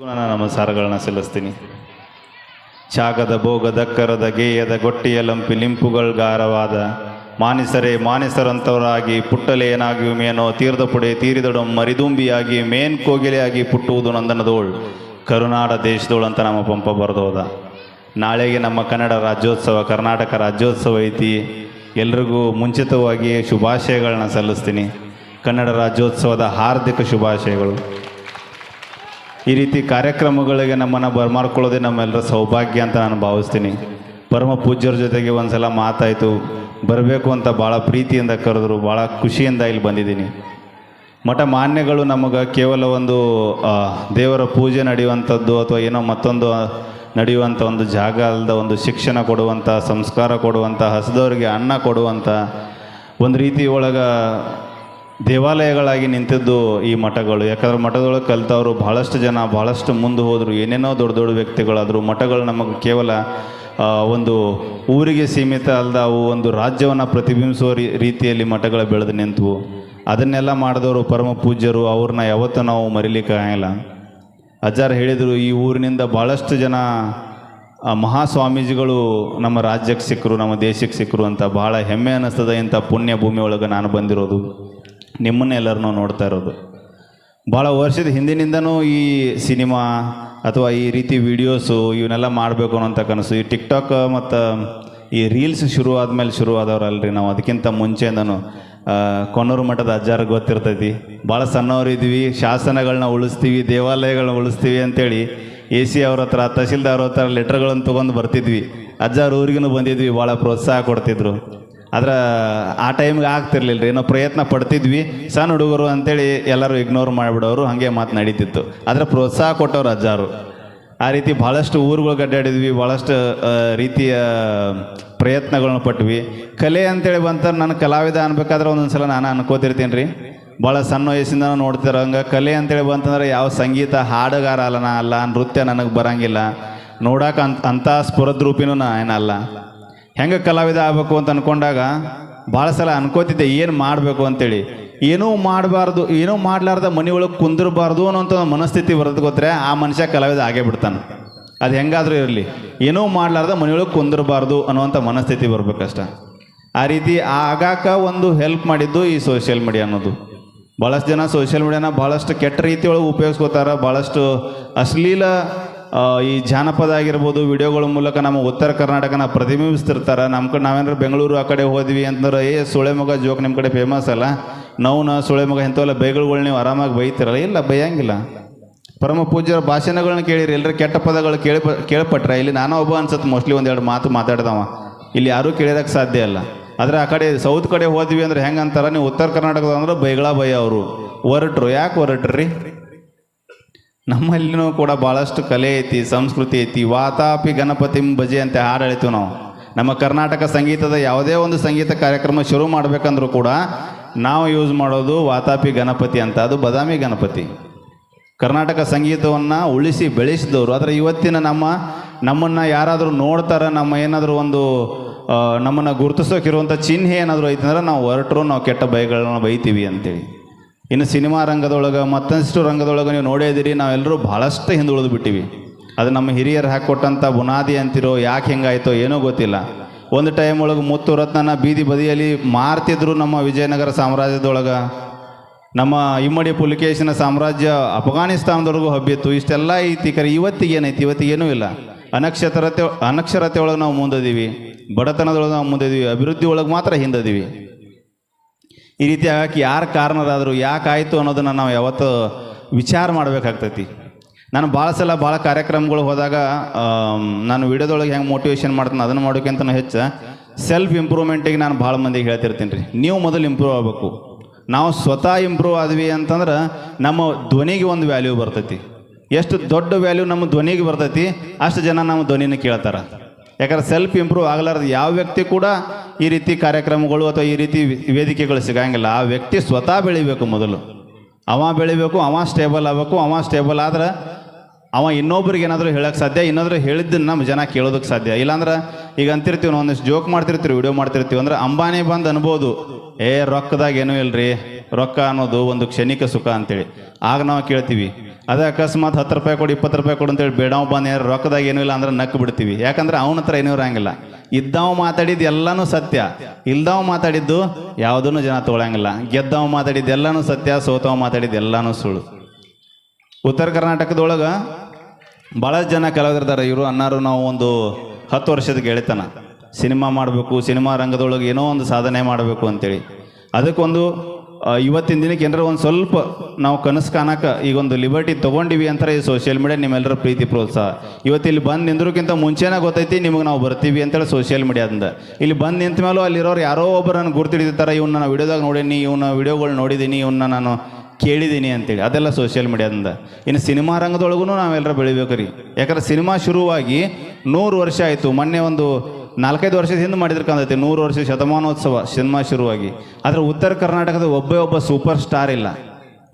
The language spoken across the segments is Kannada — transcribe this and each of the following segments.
ನನ್ನ ನಮಸ್ಕಾರಗಳನ್ನ ಸಲ್ಲಿಸ್ತೀನಿ. ಚಾಗದ ಭೋಗದ ಕರದ ಗೇಯದ ಗೊಟ್ಟಿಯ ಲಂಪಿ ಲಿಂಪುಗಳ್ಗಾರವಾದ ಮಾನಿಸರೇ ಮಾನಿಸರಂತವರಾಗಿ ಪುಟ್ಟಲೇನಾಗಿ ಮೇನೋ ತೀರ್ದ ಪುಡೆ ತೀರಿದಡು ಮರಿದುಂಬಿಯಾಗಿ ಮೇನ್ ಕೋಗಿಲೆಯಾಗಿ ಪುಟ್ಟುವುದು ನಂದನದೋಳ್. ಕರುನಾಡ ದೇಶದೋಳು ಅಂತ ನಮ್ಮ ಪಂಪ ಬರೆದೋದ. ನಾಳೆಗೆ ನಮ್ಮ ಕನ್ನಡ ರಾಜ್ಯೋತ್ಸವ, ಕರ್ನಾಟಕ ರಾಜ್ಯೋತ್ಸವ ಐತಿ. ಎಲ್ರಿಗೂ ಮುಂಚಿತವಾಗಿ ಶುಭಾಶಯಗಳನ್ನ ಸಲ್ಲಿಸ್ತೀನಿ. ಕನ್ನಡ ರಾಜ್ಯೋತ್ಸವದ ಹಾರ್ದಿಕ ಶುಭಾಶಯಗಳು. ಈ ರೀತಿ ಕಾರ್ಯಕ್ರಮಗಳಿಗೆ ನಮ್ಮನ್ನು ಬರಮಾಡ್ಕೊಳ್ಳೋದೇ ನಮ್ಮೆಲ್ಲರ ಸೌಭಾಗ್ಯ ಅಂತ ನಾನು ಭಾವಿಸ್ತೀನಿ. ಪರಮ ಪೂಜ್ಯರ ಜೊತೆಗೆ ಒಂದು ಸಲ ಮಾತಾಯಿತು. ಬರಬೇಕು ಅಂತ ಭಾಳ ಪ್ರೀತಿಯಿಂದ ಕರೆದ್ರು, ಭಾಳ ಖುಷಿಯಿಂದ ಇಲ್ಲಿ ಬಂದಿದ್ದೀನಿ. ಮಠ ಮಾನ್ಯಗಳು ನಮಗೆ ಕೇವಲ ಒಂದು ದೇವರ ಪೂಜೆ ನಡೆಯುವಂಥದ್ದು ಅಥವಾ ಏನೋ ಮತ್ತೊಂದು ನಡೆಯುವಂಥ ಒಂದು ಜಾಗ ಅಲ್ಲದ ಒಂದು ಶಿಕ್ಷಣ ಕೊಡುವಂಥ, ಸಂಸ್ಕಾರ ಕೊಡುವಂಥ, ಹಸಿದವರಿಗೆ ಅನ್ನ ಕೊಡುವಂಥ, ಒಂದು ರೀತಿ ಒಳಗೆ ದೇವಾಲಯಗಳಾಗಿ ನಿಂತಿದ್ದು ಈ ಮಠಗಳು. ಯಾಕಂದ್ರೆ ಮಠದೊಳಗೆ ಕಲಿತವರು ಭಾಳಷ್ಟು ಜನ ಭಾಳಷ್ಟು ಮುಂದೆ ಹೋದರು. ಏನೇನೋ ದೊಡ್ಡ ದೊಡ್ಡ ವ್ಯಕ್ತಿಗಳಾದರು. ಮಠಗಳು ನಮಗೆ ಕೇವಲ ಒಂದು ಊರಿಗೆ ಸೀಮಿತ ಅಲ್ಲದ ಅವು ಒಂದು ರಾಜ್ಯವನ್ನು ಪ್ರತಿಬಿಂಬಿಸುವ ರೀತಿಯಲ್ಲಿ ಮಠಗಳು ಬೆಳೆದು ನಿಂತವು. ಅದನ್ನೆಲ್ಲ ಮಾಡಿದವರು ಪರಮ ಪೂಜ್ಯರು. ಅವ್ರನ್ನ ಯಾವತ್ತೂ ನಾವು ಮರಿಲಿಕ್ಕೆ ಆಗಿಲ್ಲ ಅಜ್ಜಾರು ಹೇಳಿದರು, ಈ ಊರಿನಿಂದ ಭಾಳಷ್ಟು ಜನ ಮಹಾಸ್ವಾಮೀಜಿಗಳು ನಮ್ಮ ರಾಜ್ಯಕ್ಕೆ ಸಿಕ್ಕರು ನಮ್ಮ ದೇಶಕ್ಕೆ ಸಿಕ್ಕರು ಅಂತ ಭಾಳ ಹೆಮ್ಮೆ ಅನ್ನಿಸ್ತದೆ ಇಂಥ ಪುಣ್ಯ ಭೂಮಿ ಒಳಗೆ ನಾನು ಬಂದಿರೋದು. ನಿಮ್ಮನ್ನೆಲ್ಲರನ್ನೂ ನೋಡ್ತಾ ಇರೋದು. ಭಾಳ ವರ್ಷದ ಹಿಂದಿನಿಂದನೂ ಈ ಸಿನಿಮಾ ಅಥವಾ ಈ ರೀತಿ ವಿಡಿಯೋಸು ಇವನ್ನೆಲ್ಲ ಮಾಡಬೇಕು ಅನ್ನೋಂಥ ಕನಸು. ಈ ಟಿಕ್ ಟಾಕ್ ಮತ್ತು ಈ ರೀಲ್ಸ್ ಶುರು ಆದಮೇಲೆ ಶುರು ಆದವ್ರಲ್ರಿ ನಾವು. ಅದಕ್ಕಿಂತ ಮುಂಚೆಯಿಂದನು ಕೊನೂರು ಮಠದ ಅಜ್ಜಾರ ಗೊತ್ತಿರ್ತೈತಿ. ಭಾಳ ಸಣ್ಣವ್ರು ಇದ್ವಿ ಶಾಸನಗಳನ್ನ ಉಳಿಸ್ತೀವಿ ದೇವಾಲಯಗಳನ್ನ ಉಳಿಸ್ತೀವಿ ಅಂತೇಳಿ ಎ ಸಿ ಅವ್ರ ಹತ್ರ, ತಹಸೀಲ್ದಾರ್ ಹತ್ರ ಲೆಟ್ರ್ಗಳನ್ನು ತೊಗೊಂಡು ಬರ್ತಿದ್ವಿ. ಅಜ್ಜಾರ ಊರಿಗೂ ಬಂದಿದ್ವಿ ಭಾಳ ಪ್ರೋತ್ಸಾಹ ಕೊಡ್ತಿದ್ರು. ಆದ್ರೆ ಆ ಟೈಮ್ಗೆ ಆಗ್ತಿರ್ಲಿಲ್ಲ ರೀ ನಾವು ಪ್ರಯತ್ನ ಪಡ್ತಿದ್ವಿ. ಸಣ್ಣ ಹುಡುಗರು ಅಂತೇಳಿ ಎಲ್ಲರೂ ಇಗ್ನೋರ್ ಮಾಡಿಬಿಡೋರು, ಹಾಗೆ ಮಾತು ನಡೀತಿತ್ತು. ಆದರೆ ಪ್ರೋತ್ಸಾಹ ಕೊಟ್ಟವ್ರು ಅಜ್ಜಾರು. ಆ ರೀತಿ ಭಾಳಷ್ಟು ಊರುಗಳು ಗಡ್ಡಾಡಿದ್ವಿ ಭಾಳಷ್ಟು ರೀತಿಯ ಪ್ರಯತ್ನಗಳನ್ನ ಪಟ್ವಿ. ಕಲೆ ಅಂತೇಳಿ ಬಂತ ನಾನು ಕಲಾವಿದ ಅನ್ಬೇಕಾದ್ರೆ ಒಂದೊಂದು ಸಲ ನಾನು ಅನ್ಕೋತಿರ್ತೀನಿ ರೀ ಭಾಳ ಸಣ್ಣ ವಯಸ್ಸಿಂದ ನೋಡ್ತಿರೋ ಹಂಗೆ ಕಲೆ ಅಂತೇಳಿ ಬಂತಂದ್ರೆ ಯಾವ ಸಂಗೀತ ಹಾಡುಗಾರ ಅಲ್ಲ ನಾ ಅಲ್ಲ, ನೃತ್ಯ ನನಗೆ ಬರಂಗಿಲ್ಲ. ನೋಡಕ್ಕೆ ಅಂತ, ಅಂಥ ಸ್ಫುರದ್ರೂಪಿನೂ ನಾ ಏನಲ್ಲ. ಹೆಂಗೆ ಕಲಾವಿದ ಆಗಬೇಕು ಅಂತ ಅನ್ಕೊಂಡಾಗ ಭಾಳ ಸಲ ಅನ್ಕೋತಿದ್ದೆ, ಏನು ಮಾಡಬೇಕು ಅಂತೇಳಿ. ಏನೂ ಮಾಡಬಾರ್ದು, ಏನೂ ಮಾಡಲಾರ್ದ ಮನೆ ಒಳಗೆ ಕುಂದಿರಬಾರ್ದು ಅನ್ನೋಂಥ ಮನಸ್ಥಿತಿ ಬರೋದು ಗೊತ್ತರೆ ಆ ಮನುಷ್ಯ ಕಲಾವಿದ ಆಗೇ ಬಿಡ್ತಾನೆ. ಅದು ಹೆಂಗಾದರೂ ಇರಲಿ. ಏನೂ ಮಾಡ್ಲಾರ್ದ ಮನೆಯೊಳಗೆ ಕುಂದಿರಬಾರ್ದು ಅನ್ನುವಂಥ ಮನಸ್ಥಿತಿ ಬರಬೇಕಷ್ಟ. ಆ ರೀತಿ ಆಗಾಕ ಒಂದು ಹೆಲ್ಪ್ ಮಾಡಿದ್ದು ಈ ಸೋಷಿಯಲ್ ಮೀಡಿಯಾ ಅನ್ನೋದು. ಭಾಳಷ್ಟು ಜನ ಸೋಷಿಯಲ್ ಮೀಡಿಯಾನ ಭಾಳಷ್ಟು ಕೆಟ್ಟ ರೀತಿಯೊಳಗೆ ಉಪಯೋಗಿಸ್ಕೋತಾರೆ ಭಾಳಷ್ಟು ಅಶ್ಲೀಲ ಈ ಜಾನಪದ ಆಗಿರ್ಬೋದು, ವಿಡಿಯೋಗಳ ಮೂಲಕ ನಮ್ಮ ಉತ್ತರ ಕರ್ನಾಟಕನ ಪ್ರತಿಬಿಂಬಿಸ್ತಿರ್ತಾರೆ. ನಮ್ಮ ಕಡೆ ನಾವೇನಾದ್ರು ಬೆಂಗಳೂರು ಆ ಕಡೆ ಹೋದ್ವಿ ಅಂತಂದ್ರೆ, ಏ ಸುಳೆ ಮಗ ಜೋಕ್ ನಿಮ್ಮ ಕಡೆ ಫೇಮಸ್ ಅಲ್ಲ? ನೌನ ಸುಳೆಮಗ ಸುಳೆ ಮಗ ಇಂಥವೆಲ್ಲ ಬೈಗಳುಗಳು ನೀವು ಆರಾಮಾಗಿ ಬೈತಿರಲ್ಲ? ಇಲ್ಲ, ಬೈಯಂಗಿಲ್ಲ. ಪರಮ ಪೂಜ್ಯರ ಭಾಷಣಗಳನ್ನ ಕೇಳಿರಿ. ಎಲ್ಲರೂ ಕೆಟ್ಟ ಪದಗಳು ಕೇಳಿ ಕೇಳ್ಪಟ್ರೆ. ಇಲ್ಲಿ ನಾನೋ ಒಬ್ಬ ಅನ್ಸುತ್ತೆ ಮೋಸ್ಟ್ಲಿ ಒಂದೆರಡು ಮಾತು ಮಾತಾಡ್ದವ. ಇಲ್ಲಿ ಯಾರೂ ಕೇಳಿದಕ್ಕೆ ಸಾಧ್ಯ ಇಲ್ಲ. ಆದರೆ ಆ ಕಡೆ ಸೌತ್ ಕಡೆ ಹೋದ್ವಿ ಅಂದ್ರೆ ಹೆಂಗೆ ನೀವು ಉತ್ತರ ಕರ್ನಾಟಕದ ಅಂದ್ರೆ ಬೈಗಳ ಬೈ ಅವರು. ಹೊರಟ್ರು. ಯಾಕೆ ಹೊರಟ್ರಿ? ನಮ್ಮಲ್ಲಿನೂ ಕೂಡ ಭಾಳಷ್ಟು ಕಲೆ ಐತಿ, ಸಂಸ್ಕೃತಿ ಐತಿ. ವಾತಾಪಿ ಗಣಪತಿಂ ಭಜೆ ಅಂತ ಹಾಡು ಹೇಳ್ತೀವಿ ನಾವು. ನಮ್ಮ ಕರ್ನಾಟಕ ಸಂಗೀತದ ಯಾವುದೇ ಒಂದು ಸಂಗೀತ ಕಾರ್ಯಕ್ರಮ ಶುರು ಮಾಡಬೇಕಂದ್ರೂ ಕೂಡ ನಾವು ಯೂಸ್ ಮಾಡೋದು ವಾತಾಪಿ ಗಣಪತಿ ಅಂತ. ಅದು ಬದಾಮಿ ಗಣಪತಿ. ಕರ್ನಾಟಕ ಸಂಗೀತವನ್ನು ಉಳಿಸಿ ಬೆಳೆಸಿದವರು. ಆದರೆ ಇವತ್ತಿನ ನಮ್ಮ, ನಮ್ಮನ್ನು ಯಾರಾದರೂ ನೋಡ್ತಾರೆ, ನಮ್ಮ ಏನಾದರೂ ಒಂದು ನಮ್ಮನ್ನು ಗುರುತಿಸೋಕಿರುವಂಥ ಚಿಹ್ನೆ ಏನಾದರೂ ಐತಂದ್ರೆ ನಾವು ಹೊರಟರು, ನಾವು ಕೆಟ್ಟ ಬೈಗಳನ್ನ ಬೈತೀವಿ ಅಂತೇಳಿ. ಇನ್ನು ಸಿನಿಮಾ ರಂಗದೊಳಗೆ ಮತ್ತಷ್ಟು ರಂಗದೊಳಗೆ ನೀವು ನೋಡೇ ಇದ್ದೀರಿ, ನಾವೆಲ್ಲರೂ ಭಾಳಷ್ಟು ಹಿಂದುಳಿದು ಬಿಟ್ಟಿವಿ. ಅದು ನಮ್ಮ ಹಿರಿಯರು ಹಾಕ್ಕೊಟ್ಟಂಥ ಬುನಾದಿ ಅಂತಿರೋ ಯಾಕೆ ಹೆಂಗಾಯ್ತೋ ಏನೋ ಗೊತ್ತಿಲ್ಲ. ಒಂದು ಟೈಮ್ ಒಳಗೆ ಮುತ್ತು ರತ್ನನ ಬೀದಿ ಬದಿಯಲ್ಲಿ ಮಾರ್ತಿದ್ರು ನಮ್ಮ ವಿಜಯನಗರ ಸಾಮ್ರಾಜ್ಯದೊಳಗೆ. ನಮ್ಮ ಇಮ್ಮಡಿ ಪುಲಿಕೇಶಿನ ಸಾಮ್ರಾಜ್ಯ ಅಫ್ಘಾನಿಸ್ತಾನದವರೆಗೂ ಹಬ್ಬಿತ್ತು. ಇಷ್ಟೆಲ್ಲ ಐತಿ ಕರೆ, ಇವತ್ತಿಗೆ ಏನೈತಿ? ಇವತ್ತಿಗೆ ಏನೂ ಇಲ್ಲ. ಅನಕ್ಷರತೆ ಅನಕ್ಷರತೆ ಒಳಗೆ ನಾವು ಮುಂದದೀವಿ. ಬಡತನದೊಳಗೆ ನಾವು ಮುಂದಿದ್ದೀವಿ ಅಭಿವೃದ್ಧಿ ಒಳಗೆ ಮಾತ್ರ ಹಿಂದದೀವಿ. ಈ ರೀತಿ ಆಗಕ್ಕೆ ಯಾರು ಕಾರಣದಾದರೂ ಯಾಕಾಯಿತು ಅನ್ನೋದನ್ನು ನಾವು ಯಾವತ್ತೂ ವಿಚಾರ ಮಾಡಬೇಕಾಗ್ತೈತಿ. ನಾನು ಭಾಳ ಸಲ ಭಾಳ ಕಾರ್ಯಕ್ರಮಗಳು ಹೋದಾಗ ನಾನು ವಿಡಿಯೋದೊಳಗೆ ಹೆಂಗೆ ಮೋಟಿವೇಶನ್ ಮಾಡ್ತೀನಿ ಅದನ್ನು ಮಾಡೋಕ್ಕಿಂತ ಹೆಚ್ಚು ಸೆಲ್ಫ್ ಇಂಪ್ರೂವ್ಮೆಂಟಿಗೆ ನಾನು ಭಾಳ ಮಂದಿಗೆ ಹೇಳ್ತಿರ್ತೀನಿ ರೀ. ನೀವು ಮೊದಲು ಇಂಪ್ರೂವ್ ಆಗಬೇಕು. ನಾವು ಸ್ವತಃ ಇಂಪ್ರೂವ್ ಆದ್ವಿ ಅಂತಂದ್ರೆ ನಮ್ಮ ಧ್ವನಿಗೆ ಒಂದು ವ್ಯಾಲ್ಯೂ ಬರ್ತೈತಿ. ಎಷ್ಟು ದೊಡ್ಡ ವ್ಯಾಲ್ಯೂ ನಮ್ಮ ಧ್ವನಿಗೆ ಬರ್ತೈತಿ, ಅಷ್ಟು ಜನ ನಮ್ಮ ಧ್ವನಿನ ಕೇಳ್ತಾರೆ. ಯಾಕಂದ್ರೆ ಸೆಲ್ಫ್ ಇಂಪ್ರೂವ್ ಆಗಲಾರ್ದು ಯಾವ ವ್ಯಕ್ತಿ ಕೂಡ ಈ ರೀತಿ ಕಾರ್ಯಕ್ರಮಗಳು ಅಥವಾ ಈ ರೀತಿ ವೇದಿಕೆಗಳು ಸಿಗಂಗಿಲ್ಲ. ಆ ವ್ಯಕ್ತಿ ಸ್ವತಃ ಬೆಳಿಬೇಕು ಮೊದಲು. ಅವ ಬೆಳಿಬೇಕು, ಅವ ಸ್ಟೇಬಲ್ ಆಗಬೇಕು, ಅವ ಸ್ಟೇಬಲ್ ಆದ್ರೆ ಅವ ಇನ್ನೊಬ್ರಿಗೆ ಏನಾದರೂ ಹೇಳಕ್ಕೆ ಸಾಧ್ಯ ಇನ್ನಾದರೂ ಹೇಳಿದ್ದನ್ನು ನಮ್ಮ ಜನ ಕೇಳೋದಕ್ಕೆ ಸಾಧ್ಯ. ಇಲ್ಲಾಂದ್ರೆ ಈಗ ಅಂತಿರ್ತೀವಿ ನಾವು ಒಂದಿಷ್ಟು ಜೋಕ್ ಮಾಡ್ತಿರ್ತೀವಿ ವಿಡಿಯೋ ಮಾಡ್ತಿರ್ತೀವಿ ಅಂದ್ರೆ ಅಂಬಾನಿ ಬಂದು ಅನ್ಬೋದು. ಏ ರೊಕ್ಕದಾಗ ಏನೂ ಇಲ್ರಿ, ರೊಕ್ಕ ಅನ್ನೋದು ಒಂದು ಕ್ಷಣಿಕ ಸುಖ ಅಂತೇಳಿ. ಆಗ ನಾವು ಕೇಳ್ತೀವಿ ಅದೇ ಅಕಸ್ಮಾತ್ ಹತ್ತು ರೂಪಾಯಿ ಕೊಡು, ಇಪ್ಪತ್ತು ರೂಪಾಯಿ ಕೊಡು ಅಂತೇಳಿ ಬೇಡವ ಬಂದು ಏನಾರು ರೊಕ್ಕದಾಗ ಏನೂ ಇಲ್ಲ ಅಂದ್ರೆ ನಕ್ಕು ಬಿಡ್ತೀವಿ. ಯಾಕಂದ್ರೆ ಅವನ ಹತ್ರ ಏನೂ ಇರಂಗಿಲ್ಲ. ಇದ್ದಾವ್ ಮಾತಾಡಿದ್ದು ಎಲ್ಲನೂ ಸತ್ಯ. ಇಲ್ದಾವ್ ಮಾತಾಡಿದ್ದು ಯಾವುದೂ ಜನ ತೊಗೊಳಂಗಿಲ್ಲ. ಗೆದ್ದಾವ ಮಾತಾಡಿದ್ದು ಎಲ್ಲನೂ ಸತ್ಯ ಸೋತಾವ ಮಾತಾಡಿದ್ದು ಎಲ್ಲನೂ ಸುಳ್ಳು. ಉತ್ತರ ಕರ್ನಾಟಕದೊಳಗೆ ಭಾಳ ಜನ ಕೆಲವರಿದ್ದಾರೆ ಇವರು ಅನ್ನಾರು ನಾವು ಒಂದು ಹತ್ತು ವರ್ಷದ ಗೆಳೆತನ. ಸಿನಿಮಾ ಮಾಡಬೇಕು, ಸಿನಿಮಾ ರಂಗದೊಳಗೆ ಏನೋ ಒಂದು ಸಾಧನೆ ಮಾಡಬೇಕು ಅಂತೇಳಿ. ಅದಕ್ಕೊಂದು ಇವತ್ತಿನ ದಿನಕ್ಕೆ ಏನಾರ ಒಂದು ಸ್ವಲ್ಪ ನಾವು ಕನಸು ಕಾಣಕ ಈಗ ಒಂದು ಲಿಬರ್ಟಿ ತಗೊಂಡಿವಿ ಅಂತಾರೆ ಈ ಸೋಷಿಯಲ್ ಮೀಡಿಯಾ ನಿಮ್ಮೆಲ್ಲರ ಪ್ರೀತಿ ಪ್ರೋತ್ಸಾಹ. ಇವತ್ತು ಇಲ್ಲಿ ಬಂದು ನಿಂದ್ರಕ್ಕಿಂತ ಮುಂಚೆನೇ ಗೊತ್ತೈತಿ, ನಿಮಗೆ ನಾವು ಬರ್ತೀವಿ ಅಂತೇಳಿ ಸೋಷಿಯಲ್ ಮೀಡಿಯಾದಿಂದ ಇಲ್ಲಿ ಬಂದು ನಿಂತ ಮೇಲೂ ಅಲ್ಲಿರೋರು ಯಾರೋ ಒಬ್ಬರು ನಾನು ಗುರ್ತಿಡಿತಾರೆ ಇವ್ನ ನಾನು ವಿಡಿಯೋದಾಗ ನೋಡೀನಿ, ಇವನ ವಿಡಿಯೋಗಳು ನೋಡಿದ್ದೀನಿ ಇವನ್ನ ನಾನು ಕೇಳಿದ್ದೀನಿ ಅಂತೇಳಿ. ಅದೆಲ್ಲ ಸೋಷಿಯಲ್ ಮೀಡಿಯಾದಿಂದ ಇನ್ನು ಸಿನಿಮಾ ರಂಗದೊಳಗೂ ನಾವೆಲ್ಲರೂ ಬೆಳಿಬೇಕು ರೀ ಯಾಕಂದ್ರೆ ಸಿನಿಮಾ ಶುರುವಾಗಿ ನೂರು ವರ್ಷ ಆಯಿತು. ಮೊನ್ನೆ ಒಂದು ನಾಲ್ಕೈದು ವರ್ಷದ ಹಿಂದೆ ಮಾಡಿದ್ರೆ ಕಾಂತೈತಿ ನೂರು ವರ್ಷ ಶತಮಾನೋತ್ಸವ ಸಿನಿಮಾ ಶುರುವಾಗಿ. ಆದರೆ ಉತ್ತರ ಕರ್ನಾಟಕದ ಒಬ್ಬೇ ಒಬ್ಬ ಸೂಪರ್ ಸ್ಟಾರ್ ಇಲ್ಲ.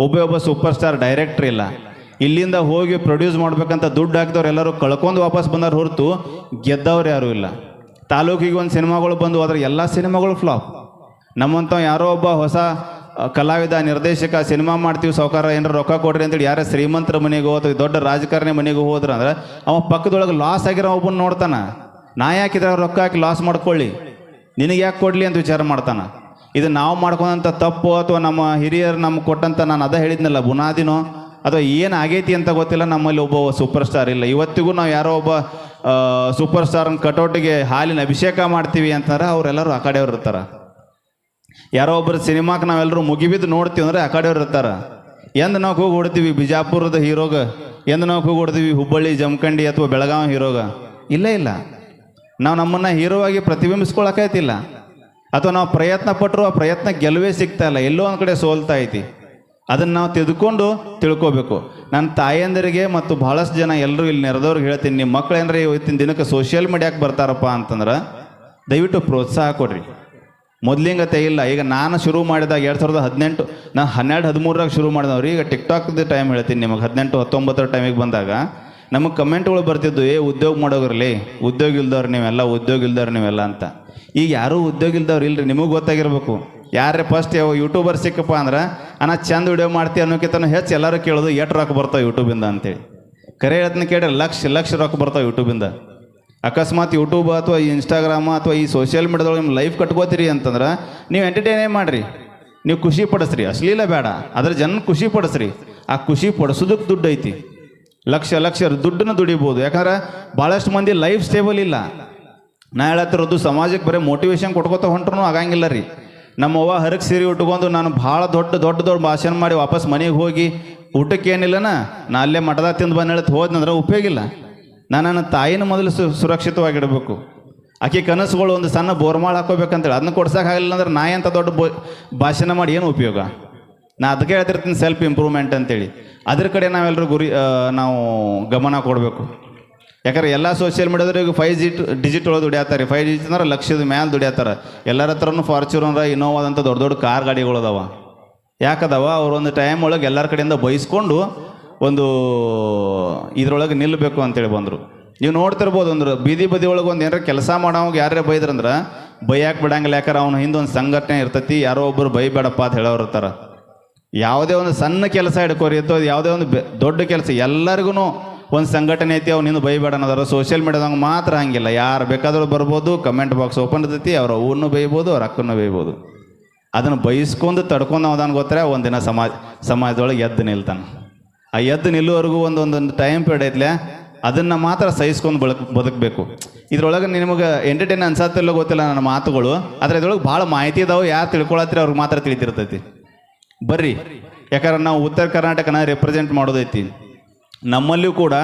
ಒಬ್ಬೇ ಒಬ್ಬ ಸೂಪರ್ ಸ್ಟಾರ್ ಡೈರೆಕ್ಟ್ರ್ ಇಲ್ಲ. ಇಲ್ಲಿಂದ ಹೋಗಿ ಪ್ರೊಡ್ಯೂಸ್ ಮಾಡ್ಬೇಕಂತ ದುಡ್ಡು ಹಾಕಿದವ್ರು ಎಲ್ಲರೂ ಕಳ್ಕೊಂಡು ವಾಪಸ್ ಬಂದವ್ರು ಹೊರತು ಗೆದ್ದವ್ರು ಯಾರು ಇಲ್ಲ. ತಾಲೂಕಿಗೆ ಒಂದು ಸಿನಿಮಾಗಳು ಬಂದು ಆದರೆ ಎಲ್ಲ ಸಿನಿಮಾಗಳು ಫ್ಲಾಪ್. ನಮ್ಮಂತ ಯಾರೋ ಒಬ್ಬ ಹೊಸ ಕಲಾವಿದ, ನಿರ್ದೇಶಕ ಸಿನಿಮಾ ಮಾಡ್ತೀವಿ, ಸಾವುಕಾರ ಏನಾರ ರೊಕ್ಕ ಕೊಡ್ರಿ ಅಂತೇಳಿ ಯಾರೇ ಶ್ರೀಮಂತರ ಮನೆಗೆ ಅಥವಾ ದೊಡ್ಡ ರಾಜಕಾರಣಿ ಮನೆಗೆ ಹೋದ್ರ ಅಂದ್ರೆ ಅವ ಪಕ್ಕದೊಳಗೆ ಲಾಸ್ ಆಗಿರೋ ಒಬ್ಬನ ನೋಡ್ತಾನ. ನಾ ಯಾಕಿದ್ರೆ ರೊಕ್ಕ ಹಾಕಿ ಲಾಸ್ ಮಾಡ್ಕೊಳ್ಳಿ? ನಿನಗೆ ಯಾಕೆ ಕೊಡಲಿ ಅಂತ ವಿಚಾರ ಮಾಡ್ತಾನೆ. ಇದು ನಾವು ಮಾಡ್ಕೊಂಡಂಥ ತಪ್ಪು ಅಥವಾ ನಮ್ಮ ಹಿರಿಯರು ನಮ್ಗೆ ಕೊಟ್ಟಂತ ನಾನು ಅದ ಹೇಳಿದ್ನಲ್ಲ ಬುನಾದಿನೋ? ಅಥವಾ ಏನು ಆಗೈತಿ ಅಂತ ಗೊತ್ತಿಲ್ಲ, ನಮ್ಮಲ್ಲಿ ಒಬ್ಬ ಸೂಪರ್ ಸ್ಟಾರ್ ಇಲ್ಲ. ಇವತ್ತಿಗೂ ನಾವು ಯಾರೋ ಒಬ್ಬ ಸೂಪರ್ ಸ್ಟಾರ್ನ ಕಟೌಟಿಗೆ ಹಾಲಿನ ಅಭಿಷೇಕ ಮಾಡ್ತೀವಿ ಅಂತಂದ್ರೆ ಅವರೆಲ್ಲರೂ ಆ ಕಡೆಯವ್ರು ಇರ್ತಾರೆ. ಯಾರೋ ಒಬ್ಬರು ಸಿನಿಮಾಕ್ಕೆ ನಾವೆಲ್ಲರೂ ಮುಗಿಬಿದ್ದು ನೋಡ್ತೀವಿ ಅಂದರೆ ಆ ಕಡೆಯವ್ರು ಇರ್ತಾರೆ. ಎಂದು ನಾವು ಹೋಗಿ ಹೊಡ್ತೀವಿ ಬಿಜಾಪುರದ ಹೀರೋಗ, ಎಂದು ನಾವು ಹೋಗಿ ಹೊಡ್ತೀವಿ ಹುಬ್ಬಳ್ಳಿ, ಜಮಖಂಡಿ ಅಥವಾ ಬೆಳಗಾವಿ ಹೀರೋಗ? ಇಲ್ಲ ಇಲ್ಲ. ನಾವು ನಮ್ಮನ್ನು ಹೀರೋ ಆಗಿ ಪ್ರತಿಬಿಂಬಿಸ್ಕೊಳಕೈತಿಲ್ಲ ಅಥವಾ ನಾವು ಪ್ರಯತ್ನ ಪಟ್ಟರು ಆ ಪ್ರಯತ್ನ ಗೆಲುವೇ ಸಿಗ್ತಾ ಇಲ್ಲ. ಎಲ್ಲೋ ಒಂದು ಕಡೆ ಸೋಲ್ತಾ ಐತಿ. ಅದನ್ನು ನಾವು ತಿದ್ಕೊಂಡು ತಿಳ್ಕೊಬೇಕು. ನನ್ನ ತಾಯಂದಿರಿಗೆ ಮತ್ತು ಭಾಳಷ್ಟು ಜನ ಎಲ್ಲರೂ ಇಲ್ಲಿ ನೆರೆದವ್ರಿಗೆ ಹೇಳ್ತೀನಿ. ನಿಮ್ಮ ಮಕ್ಳು ಏನಾರ ಇವತ್ತಿನ ದಿನಕ್ಕೆ ಸೋಷಿಯಲ್ ಮೀಡಿಯಾಕ್ಕೆ ಬರ್ತಾರಪ್ಪ ಅಂತಂದ್ರೆ ದಯವಿಟ್ಟು ಪ್ರೋತ್ಸಾಹ ಕೊಡ್ರಿ. ಮೊದಲಿಂಗತೆ ಇಲ್ಲ. ಈಗ ನಾನು ಶುರು ಮಾಡಿದಾಗ ಎರಡು ಸಾವಿರದ ಹದಿನೆಂಟು ನಾನು ಹನ್ನೆರಡು ಹದಿಮೂರಾಗ ಶುರು ಮಾಡಿದವ್ರಿ. ಈಗ ಟಿಕ್ಟಾಕ್ದು ಟೈಮ್ ಹೇಳ್ತೀನಿ ನಿಮಗೆ. ಹದಿನೆಂಟು, ಹತ್ತೊಂಬತ್ತರ ಟೈಮಿಗೆ ಬಂದಾಗ ನಮಗೆ ಕಮೆಂಟ್ಗಳು ಬರ್ತಿದ್ವು, ಏ, ಉದ್ಯೋಗ ಮಾಡೋಗ್ರಲ್ಲಿ ಉದ್ಯೋಗ ಇಲ್ದವ್ರು ನೀವೆಲ್ಲ, ಉದ್ಯೋಗ ಇಲ್ದವ್ರು ನೀವೆಲ್ಲ ಅಂತ. ಈಗ ಯಾರೂ ಉದ್ಯೋಗ ಇಲ್ದವ್ರು ಇಲ್ರಿ, ನಿಮಗೆ ಗೊತ್ತಾಗಿರ್ಬೇಕು. ಯಾರೇ ಫಸ್ಟ್ ಯಾವ ಯೂಟ್ಯೂಬರ್ ಸಿಕ್ಕಪ್ಪ ಅಂದ್ರೆ, ಅಣ್ಣ, ಚಂದ ವಿಡಿಯೋ ಮಾಡ್ತೀವಿ ಅನ್ನೋಕ್ಕಿಂತ ಹೆಚ್ಚು ಎಲ್ಲರೂ ಕೇಳೋದು ಎಷ್ಟು ರೊಕ್ಕ ಬರ್ತಾವೆ ಯೂಟ್ಯೂಬಿಂದ ಅಂತೇಳಿ. ಕರೆ ಹೇಳ್ತೀನಿ ಕೇಳಿ ಲಕ್ಷ ಲಕ್ಷ ರೊಕ್ಕ ಬರ್ತಾವೆ ಯೂಟ್ಯೂಬಿಂದ ಅಕಸ್ಮಾತ್ ಯೂಟ್ಯೂಬ್ ಅಥವಾ ಈ ಇನ್ಸ್ಟಾಗ್ರಾಮ್ ಅಥವಾ ಈ ಸೋಷಿಯಲ್ ಮೀಡಿಯಾದೊಳಗೆ ನಿಮ್ಮ ಲೈಫ್ ಕಟ್ಕೋತೀರಿ ಅಂತಂದ್ರೆ, ನೀವು ಎಂಟರ್ಟೈನೇ ಮಾಡಿರಿ? ನೀವು ಖುಷಿ ಪಡಿಸ್ರಿ. ಅಶ್ಲೀಲ ಬೇಡ. ಅದ್ರ ಜನ ಖುಷಿ ಪಡಿಸ್ರಿ. ಆ ಖುಷಿ ಪಡಿಸೋದಕ್ಕೆ ದುಡ್ಡು ಐತಿ ಲಕ್ಷ ಲಕ್ಷ ದುಡ್ಡನ್ನು ದುಡಿಬೋದು. ಯಾಕಂದ್ರೆ ಭಾಳಷ್ಟು ಮಂದಿ ಲೈಫ್ ಸ್ಟೇಬಲ್ ಇಲ್ಲ. ನಾ ಹೇಳತ್ತಿರೋದು ಸಮಾಜಕ್ಕೆ ಬರೀ ಮೋಟಿವೇಶನ್ ಕೊಟ್ಕೋತ ಹೊಂಟ್ರೂ ಆಗಂಗಿಲ್ಲ ರೀ. ನಮ್ಮವ್ವ ಹರಕ್ ಸೀರೆ ಉಟ್ಕೊಂಡು ನಾನು ಭಾಳ ದೊಡ್ಡ ದೊಡ್ಡ ದೊಡ್ಡ ಭಾಷಣ ಮಾಡಿ ವಾಪಸ್ ಮನೆಗೆ ಹೋಗಿ, ಊಟಕ್ಕೆ ಏನಿಲ್ಲನ, ನಾ ಅಲ್ಲೇ ಮಠದ ತಿಂದು ಬಂದು ಹೋದ್ನಂದ್ರೆ ಉಪಯೋಗಿಲ್ಲ ನಾನು ನನ್ನ ತಾಯಿನ ಮೊದಲು ಸು ಸುರಕ್ಷಿತವಾಗಿಡಬೇಕು. ಆಕೆ ಕನಸುಗಳು ಒಂದು ಸಣ್ಣ ಬೋರ್ಮಾಳ ಹಾಕೋಬೇಕಂತೇಳಿ ಅದನ್ನ ಕೊಡ್ಸೋಕ್ಕಾಗಲಿಲ್ಲ ಅಂದ್ರೆ ನಾ ಎಂಥ ದೊಡ್ಡ ಬೋ ಭಾಷಣ ಮಾಡಿ ಏನು ಉಪಯೋಗ? ನಾ ಅದಕ್ಕೆ ಹೇಳ್ತಿರ್ತೀನಿ ಸೆಲ್ಫ್ ಇಂಪ್ರೂವ್ಮೆಂಟ್ ಅಂತೇಳಿ. ಅದ್ರ ಕಡೆ ನಾವೆಲ್ಲರೂ ಗುರಿ ನಾವು ಗಮನ ಕೊಡಬೇಕು. ಯಾಕಂದ್ರೆ ಎಲ್ಲ ಸೋಷಿಯಲ್ ಮೀಡಿಯಾದ್ರೆ ಈಗ ಫೈವ್ ಜಿ ಡಿಜಿಟ್ ಒಳಗೆ ದುಡಿಯತ್ತಾರೆ ಫೈವ್ ಡಿಜಿಟ್ ಅಂದ್ರೆ ಲಕ್ಷದ ಮ್ಯಾಲ ದುಡಿಯತ್ತಾರೆ ಎಲ್ಲರ ಹತ್ರನೂ ಅಂದ್ರೆ ಇನೋವಾದಂಥ ದೊಡ್ಡ ದೊಡ್ಡ ಕಾರ್ ಗಾಡಿಗಳು ಅದಾವ. ಯಾಕದವ? ಅವ್ರೊಂದು ಟೈಮ್ ಒಳಗೆ ಎಲ್ಲರ ಕಡೆಯಿಂದ ಬಯಸ್ಕೊಂಡು ಒಂದು ಇದ್ರೊಳಗೆ ನಿಲ್ಲಬೇಕು ಅಂತೇಳಿ ಬಂದರು. ನೀವು ನೋಡ್ತಿರ್ಬೋದು ಅಂದ್ರೆ, ಬೀದಿ ಬದಿ ಒಳಗೆ ಒಂದು ಏನಾರ ಕೆಲಸ ಮಾಡೋವಾಗ ಯಾರೇ ಬೈದ್ರಂದ್ರೆ, ಬೈಯಾಕೆ ಬಿಡಂಗಿಲ್ಲ. ಯಾಕಂದ್ರೆ ಅವನ ಹಿಂದೆ ಒಂದು ಸಂಘಟನೆ ಇರ್ತೈತಿ, ಯಾರೋ ಒಬ್ಬರು ಬೈಬೇಡಪ್ಪ ಅಂತ ಹೇಳೋರು ಇರ್ತಾರೆ. ಯಾವುದೇ ಒಂದು ಸಣ್ಣ ಕೆಲಸ ಹಿಡ್ಕೋರಿ ಅಥವಾ ಯಾವುದೇ ಒಂದು ದೊಡ್ಡ ಕೆಲಸ ಎಲ್ಲರಿಗೂ ಒಂದು ಸಂಘಟನೆ ಐತಿ, ಅವ್ನು ನಿಂದು ಬೈಬೇಡ ಅನ್ನೋದಾರ ಸೋಷಿಯಲ್ ಮೀಡಿಯಾದಾಗ ಮಾತ್ರ ಹಂಗಿಲ್ಲ. ಯಾರು ಬೇಕಾದರೂ ಬರ್ಬೋದು ಕಮೆಂಟ್ ಬಾಕ್ಸ್ ಓಪನ್ ಇರ್ತೈತಿ, ಅವ್ರ ಅವ್ವನ್ನು ಬೈಬೋದು, ಅವ್ರ ಅಕ್ಕನ್ನು ಬೈಬೋದು. ಅದನ್ನು ಬಯಸ್ಕೊಂಡು ತಡ್ಕೊಂಡು ಅವದಾನ ಗೊತ್ತರೆ ಒಂದಿನ ಸಮಾಜ, ಸಮಾಜದೊಳಗೆ ಎದ್ದು ನಿಲ್ತಾನೆ. ಆ ಎದ್ದು ನಿಲ್ಲುವವರೆಗೂ ಒಂದು ಒಂದೊಂದು ಟೈಮ್ ಪೀರಿಯಡ್ ಐತ್ಲೆ, ಅದನ್ನು ಮಾತ್ರ ಸಹಿಸ್ಕೊಂಡು ಬಳಕ್, ಬದುಕಬೇಕು. ಇದ್ರೊಳಗೆ ನಿಮಗೆ ಎಂಟರ್ಟೈನ್ ಅನ್ಸತ್ತಿಲ್ಲ ಗೊತ್ತಿಲ್ಲ ನನ್ನ ಮಾತುಗಳು, ಆದರೆ ಇದ್ರೊಳಗೆ ಭಾಳ ಮಾಹಿತಿ ಇದಾವೆ ಯಾರು ತಿಳ್ಕೊಳತ್ತೀರಿ ಅವ್ರಿಗೆ ಮಾತ್ರ ತಿಳಿತಿರ್ತೈತಿ. ಬರ್ರಿ. ಯಾಕಂದ್ರೆ ನಾವು ಉತ್ತರ ಕರ್ನಾಟಕನ ರೆಪ್ರೆಸೆಂಟ್ ಮಾಡೋದೈತಿ. ನಮ್ಮಲ್ಲಿಯೂ ಕೂಡ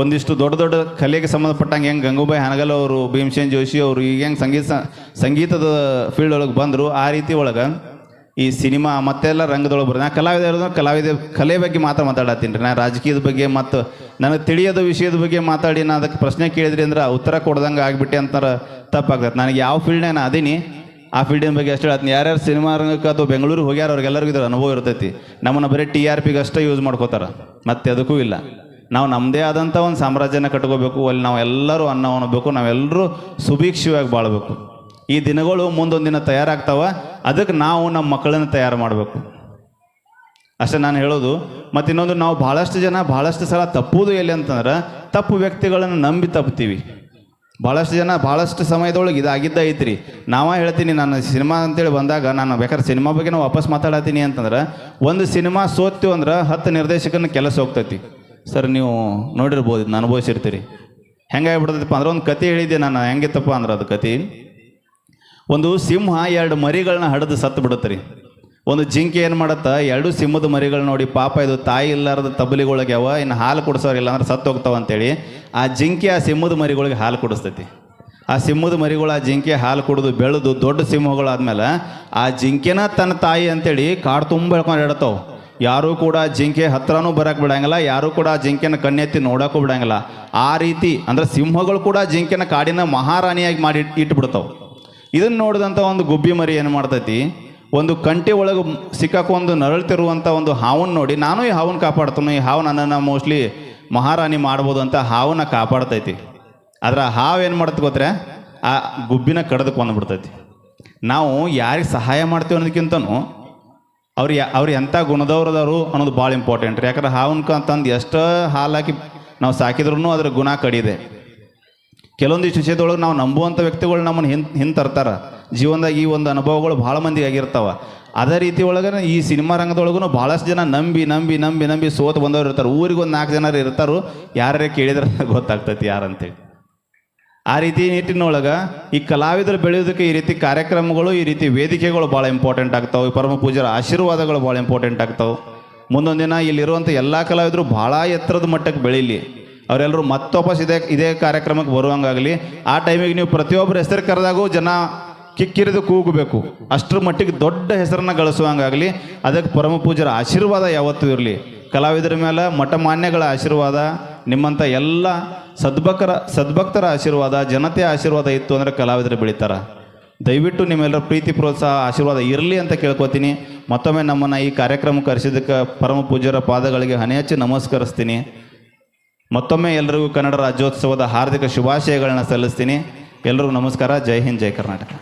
ಒಂದಿಷ್ಟು ದೊಡ್ಡ ದೊಡ್ಡ ಕಲೆಗೆ ಸಂಬಂಧಪಟ್ಟಂಗೆ ಹೆಂಗೆ ಗಂಗೂಬಾಯಿ ಹನಗಲ್ ಅವರು, ಭೀಮಸೇನ್ ಜೋಶಿ ಅವರು, ಈಗ ಹೆಂಗೆ ಸಂಗೀತ, ಸಂಗೀತದ ಫೀಲ್ಡ್ ಒಳಗೆ ಬಂದರು, ಆ ರೀತಿ ಒಳಗೆ ಈ ಸಿನಿಮಾ ಮತ್ತೆಲ್ಲ ರಂಗದೊಳಗೆ ಬರೋದು. ನಾ ಕಲಾವಿದ ಇರೋದು ಕಲಾವಿದ, ಕಲೆ ಬಗ್ಗೆ ಮಾತ್ರ ಮಾತಾಡತ್ತೀನಿ ರೀ. ನಾನು ರಾಜಕೀಯದ ಬಗ್ಗೆ ಮತ್ತು ನನಗೆ ತಿಳಿಯೋದ ವಿಷಯದ ಬಗ್ಗೆ ಮಾತಾಡಿ ನಾನು ಅದಕ್ಕೆ ಪ್ರಶ್ನೆ ಕೇಳಿದ್ರಿ ಅಂದ್ರೆ ಉತ್ತರ ಕೊಡ್ದಂಗೆ ಆಗಿಬಿಟ್ಟೆ ಅಂತಾರೆ ತಪ್ಪಾಗ್ತದೆ. ನನಗೆ ಯಾವ ಫೀಲ್ಡ್ನಾಗ ನಾನು ಅದೀನಿ. ಆ ಫೀಲ್ಡಿನ ಬಗ್ಗೆ ಅಷ್ಟೇ ಹೇಳ್ತೀನಿ ಯಾರ್ಯಾರು ಸಿನಿಮಾ ರಂಗಕ್ಕೆ ಅಥವಾ ಬೆಂಗಳೂರಿಗೆ ಹೋಗ್ಯಾರ ಅವ್ರಿಗೆಲ್ಲರಿಗೂ ಇದ್ರ ಅನುಭವ ಇರ್ತೈತಿ. ನಮ್ಮನ್ನು ಬರೀ ಟಿ ಆರ್ ಪಿಗೆ ಅಷ್ಟೇ ಯೂಸ್ ಮಾಡ್ಕೋತಾರೆ. ಮತ್ತೆ ಅದಕ್ಕೂ ಇಲ್ಲ. ನಾವು ನಮ್ಮದೇ ಆದಂಥ ಒಂದು ಸಾಮ್ರಾಜ್ಯನ ಕಟ್ಕೋಬೇಕು. ಅಲ್ಲಿ ನಾವು ಎಲ್ಲರೂ ಅನ್ನ ಉಣಬೇಕು. ನಾವೆಲ್ಲರೂ ಸುಭೀಕ್ಷವಾಗಿ ಬಾಳಬೇಕು. ಈ ದಿನಗಳು ಮುಂದೊಂದು ದಿನ ತಯಾರಾಗ್ತಾವ. ಅದಕ್ಕೆ ನಾವು ನಮ್ಮ ಮಕ್ಕಳನ್ನು ತಯಾರು ಮಾಡಬೇಕು. ಅಷ್ಟೇ ನಾನು ಹೇಳೋದು. ಮತ್ತು ಇನ್ನೊಂದು, ನಾವು ಭಾಳಷ್ಟು ಜನ ಭಾಳಷ್ಟು ಸಲ ತಪ್ಪುವುದು ಎಲ್ಲಿ ಅಂತಂದ್ರೆ ತಪ್ಪು ವ್ಯಕ್ತಿಗಳನ್ನು ನಂಬಿ ತಪ್ತೀವಿ ಭಾಳಷ್ಟು ಜನ ಭಾಳಷ್ಟು ಸಮಯದೊಳಗೆ ಇದಾಗಿದ್ದ ಐತ್ರಿ ನಾವ ಹೇಳ್ತೀನಿ, ನಾನು ಸಿನಿಮಾ ಅಂತೇಳಿ ಬಂದಾಗ ನಾನು ಬೇಕಾದ್ರೆ ಸಿನಿಮಾ ಬಗ್ಗೆ ನಾವು ವಾಪಸ್ ಮಾತಾಡತ್ತೀನಿ ಅಂತಂದ್ರೆ, ಒಂದು ಸಿನಿಮಾ ಸೋತ್ತೀವಿ ಅಂದ್ರೆ ಹತ್ತು ನಿರ್ದೇಶಕನ ಕೆಲಸ ಹೋಗ್ತೈತಿ. ಸರ್, ನೀವು ನೋಡಿರ್ಬೋದು, ಇದನ್ನ ಅನುಭವಿಸಿರ್ತೀರಿ. ಹೆಂಗಾಗ್ಬಿಡ್ತೈತಪ್ಪ ಅಂದ್ರೆ ಒಂದು ಕತೆ ಹೇಳಿದ್ದೆ ನಾನು, ಹೆಂಗಿತ್ತಪ್ಪ ಅಂದ್ರೆ ಅದು ಕತೆ. ಒಂದು ಸಿಂಹ ಎರಡು ಮರಿಗಳನ್ನ ಹಡಿದು ಸತ್ತು ಬಿಡುತ್ತೆ ರೀ. ಒಂದು ಜಿಂಕೆ ಏನು ಮಾಡತ್ತ? ಎರಡು ಸಿಂಹದ ಮರಿಗಳು ನೋಡಿ, ಪಾಪ ಇದು ತಾಯಿ ಇಲ್ಲಾರದ ತಬಲಿಗಳಿಗೆ ಅವ, ಇನ್ನು ಹಾಲು ಕುಡಿಸೋರಿಲ್ಲ ಅಂದ್ರೆ ಸತ್ತು ಹೋಗ್ತಾವ ಅಂತೇಳಿ. ಆ ಜಿಂಕೆ ಆ ಸಿಂಹದ ಮರಿಗಳಿಗೆ ಹಾಲು ಕುಡಿಸ್ತೈತಿ. ಆ ಸಿಂಹದ ಮರಿಗಳು ಆ ಜಿಂಕೆ ಹಾಲು ಕುಡಿದು ಬೆಳೆದು ದೊಡ್ಡ ಸಿಂಹಗಳಾದ್ಮೇಲೆ ಆ ಜಿಂಕೆನ ತನ್ನ ತಾಯಿ ಅಂತೇಳಿ ಕಾಡು ತುಂಬ ಹೇಳ್ಕೊಂಡು ಇಡ್ತಾವೆ ಯಾರೂ ಕೂಡ ಜಿಂಕೆ ಹತ್ರನೂ ಬರಕ್ಕೆ ಬಿಡಂಗಿಲ್ಲ, ಯಾರೂ ಕೂಡ ಆ ಜಿಂಕೆನ ಕಣ್ಣೆತ್ತಿ ನೋಡೋಕ್ಕೂ ಬಿಡಂಗಿಲ್ಲ. ಆ ರೀತಿ ಅಂದ್ರೆ ಸಿಂಹಗಳು ಕೂಡ ಜಿಂಕೆನ ಕಾಡಿನ ಮಹಾರಾಣಿಯಾಗಿ ಮಾಡಿ ಇಟ್ಬಿಡ್ತಾವೆ. ಇದನ್ನು ನೋಡಿದಂಥ ಒಂದು ಗುಬ್ಬಿ ಮರಿ ಏನು ಮಾಡ್ತೈತಿ? ಒಂದು ಕಂಟಿ ಒಳಗೆ ಸಿಕ್ಕಾಕೊಂಡು ನರಳ್ತಿರುವಂಥ ಒಂದು ಹಾವನ್ನ ನೋಡಿ, ನಾನು ಈ ಹಾವನ್ನ ಕಾಪಾಡ್ತಾನೆ, ಈ ಹಾವು ನನ್ನನ್ನು ಮೋಸ್ಟ್ಲಿ ಮಹಾರಾಣಿ ಮಾಡ್ಬೋದು ಅಂತ ಹಾವನ್ನ ಕಾಪಾಡ್ತೈತಿ. ಆದ್ರೆ ಹಾವು ಏನು ಮಾಡುತ್ತೆ ಗೊತ್ತರೆ? ಆ ಗುಬ್ಬಿನ ಕಡ್ದು ಕೊಂದ್ಬಿಡ್ತೈತಿ ನಾವು ಯಾರಿಗೆ ಸಹಾಯ ಮಾಡ್ತೀವಿ ಅನ್ನೋದಕ್ಕಿಂತನೂ ಅವ್ರು ಯಾ, ಅವ್ರು ಎಂಥ ಗುಣದವ್ರದವರು ಅನ್ನೋದು ಭಾಳ ಇಂಪಾರ್ಟೆಂಟ್ ರೀ. ಯಾಕಂದ್ರೆ ಹಾವನ್ಕ ಅಂತಂದು ಎಷ್ಟು ಹಾಲಾಕಿ ನಾವು ಸಾಕಿದ್ರೂ ಅದ್ರ ಗುಣ ಕಡಿದೆ. ಕೆಲವೊಂದಿಷ್ಟು ವಿಷಯದೊಳಗೆ ನಾವು ನಂಬುವಂಥ ವ್ಯಕ್ತಿಗಳು ನಮ್ಮನ್ನು ಹಿಂದೆ ಹಿಂದೆ ತರ್ತಾರೆ ಜೀವನದಾಗ ಈ ಒಂದು ಅನುಭವಗಳು ಭಾಳ ಮಂದಿಗೆ ಆಗಿರ್ತಾವೆ. ಅದೇ ರೀತಿ ಒಳಗೆ ಈ ಸಿನಿಮಾ ರಂಗದೊಳಗೂ ಭಾಳಷ್ಟು ಜನ ನಂಬಿ ನಂಬಿ ನಂಬಿ ನಂಬಿ ಸೋತು ಬಂದವ್ರು ಇರ್ತಾರೆ. ಊರಿಗೆ ಒಂದು ನಾಲ್ಕು ಜನ ಇರ್ತಾರೋ. ಯಾರೇ ಕೇಳಿದ್ರೆ ಗೊತ್ತಾಗ್ತೈತಿ ಯಾರಂತೇಳಿ. ಆ ರೀತಿ ನಿಟ್ಟಿನೊಳಗೆ ಈ ಕಲಾವಿದರು ಬೆಳೆಯೋದಕ್ಕೆ ಈ ರೀತಿ ಕಾರ್ಯಕ್ರಮಗಳು, ಈ ರೀತಿ ವೇದಿಕೆಗಳು ಭಾಳ ಇಂಪಾರ್ಟೆಂಟ್ ಆಗ್ತಾವೆ. ಈ ಪರಮ ಪೂಜರ ಆಶೀರ್ವಾದಗಳು ಭಾಳ ಇಂಪಾರ್ಟೆಂಟ್ ಆಗ್ತಾವೆ. ಮುಂದೊಂದು ದಿನ ಇಲ್ಲಿರುವಂಥ ಎಲ್ಲ ಕಲಾವಿದರು ಭಾಳ ಎತ್ತರದ ಮಟ್ಟಕ್ಕೆ ಬೆಳೀಲಿ. ಅವರೆಲ್ಲರೂ ಮತ್ತೊಬ್ಬ ಇದೇ ಇದೇ ಕಾರ್ಯಕ್ರಮಕ್ಕೆ ಬರುವಂಗಾಗಲಿ. ಆ ಟೈಮಿಗೆ ನೀವು ಪ್ರತಿಯೊಬ್ಬರ ಹೆಸರು ಕರೆದಾಗೂ ಜನ ಕಿಕ್ಕಿರಿದು ಕೂಗಬೇಕು. ಅಷ್ಟರ ಮಟ್ಟಿಗೆ ದೊಡ್ಡ ಹೆಸರನ್ನು ಗಳಿಸುವಂಗಾಗಲಿ, ಅದಕ್ಕೆ ಪರಮ ಪೂಜರ ಆಶೀರ್ವಾದ ಯಾವತ್ತೂ ಇರಲಿ. ಕಲಾವಿದರ ಮೇಲೆ ಮಠಮಾನ್ಯಗಳ ಆಶೀರ್ವಾದ ನಿಮ್ಮಂಥ ಎಲ್ಲ ಸದ್ಭಕ್ತರ ಸದ್ಭಕ್ತರ ಆಶೀರ್ವಾದ, ಜನತೆಯ ಆಶೀರ್ವಾದ ಇತ್ತು ಅಂದರೆ ಕಲಾವಿದರು ಬೆಳಿತಾರ. ದಯವಿಟ್ಟು ನಿಮ್ಮೆಲ್ಲರ ಪ್ರೀತಿ, ಪ್ರೋತ್ಸಾಹ, ಆಶೀರ್ವಾದ ಇರಲಿ ಅಂತ ಕೇಳ್ಕೊತೀನಿ. ಮತ್ತೊಮ್ಮೆ ನಮ್ಮನ್ನು ಈ ಕಾರ್ಯಕ್ರಮ ಕರೆಸಿದ್ದಕ್ಕೆ ಪರಮ ಪೂಜ್ಯರ ಪಾದಗಳಿಗೆ ಹಣೆ ಹಚ್ಚಿ ನಮಸ್ಕರಿಸ್ತೀನಿ. ಮತ್ತೊಮ್ಮೆ ಎಲ್ಲರಿಗೂ ಕನ್ನಡ ರಾಜ್ಯೋತ್ಸವದ ಹಾರ್ದಿಕ ಶುಭಾಶಯಗಳನ್ನ ಸಲ್ಲಿಸ್ತೀನಿ. ಎಲ್ಲರಿಗೂ ನಮಸ್ಕಾರ. ಜೈ ಹಿಂದ್, ಜೈ ಕರ್ನಾಟಕ.